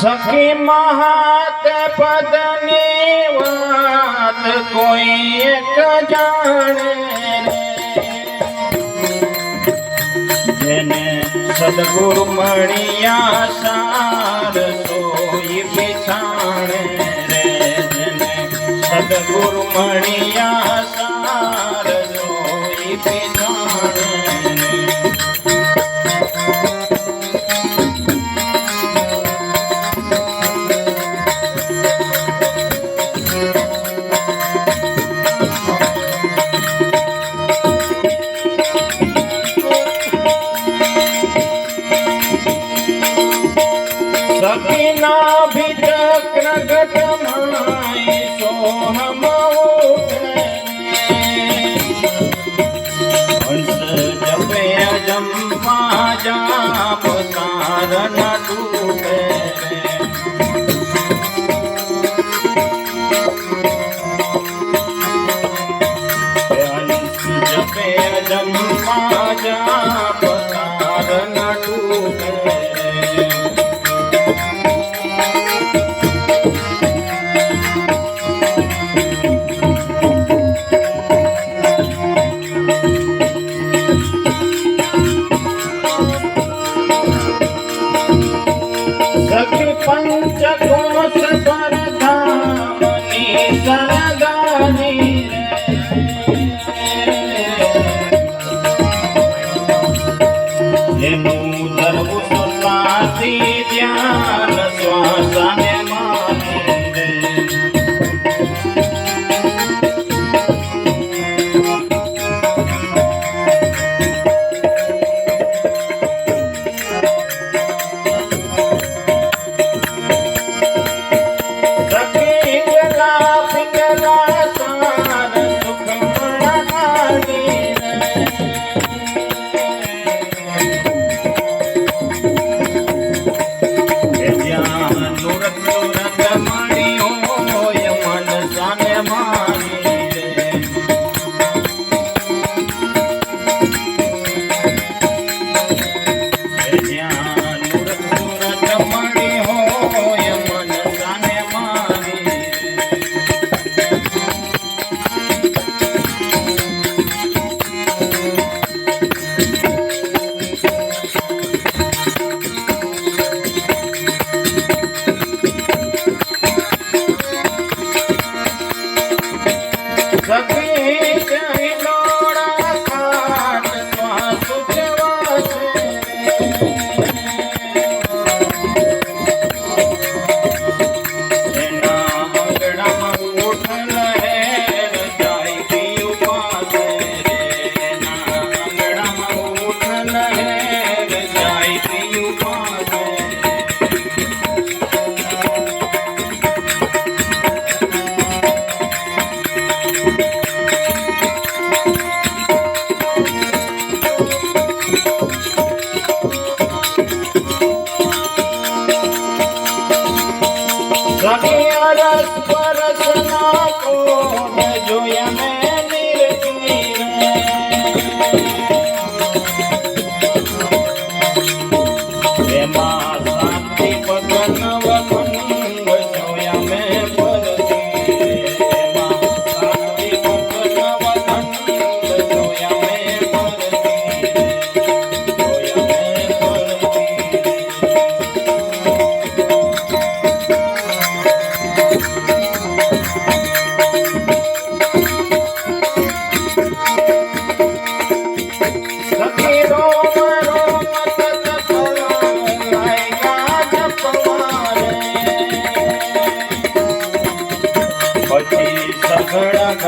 સખી મહાત પદની વાત કોઈ એક જાણે જેને સદગુરુ મળ્યા સાર સોઈ બિછાણે રે. જેને સદગુરુ મળ્યા સખીના ભીચક્ર ગટમાય સોહમ હંસ જપે જમ્મા જાપ તારણ તૂટે હંસ ચકો સપર ધામની સરગાની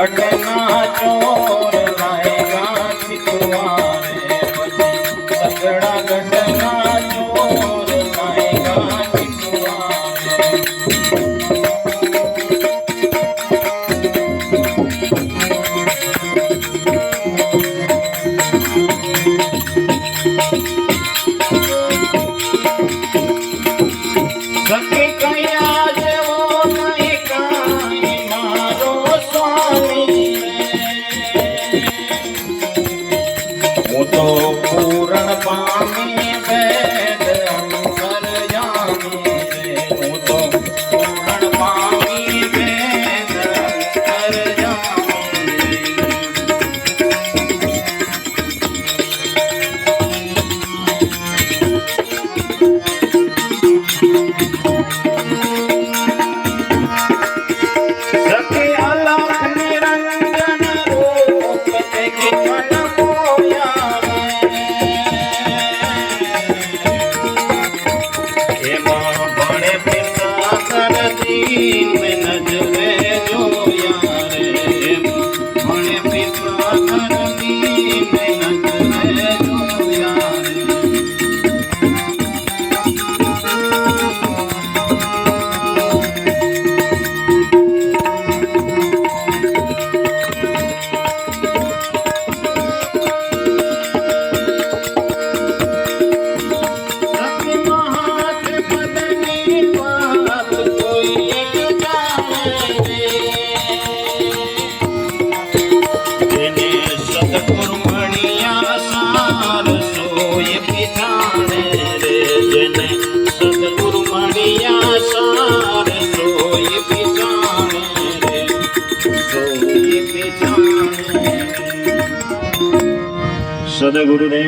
અડના ચોર લાયગા શીખવા Thank you. ಗುರುದೇ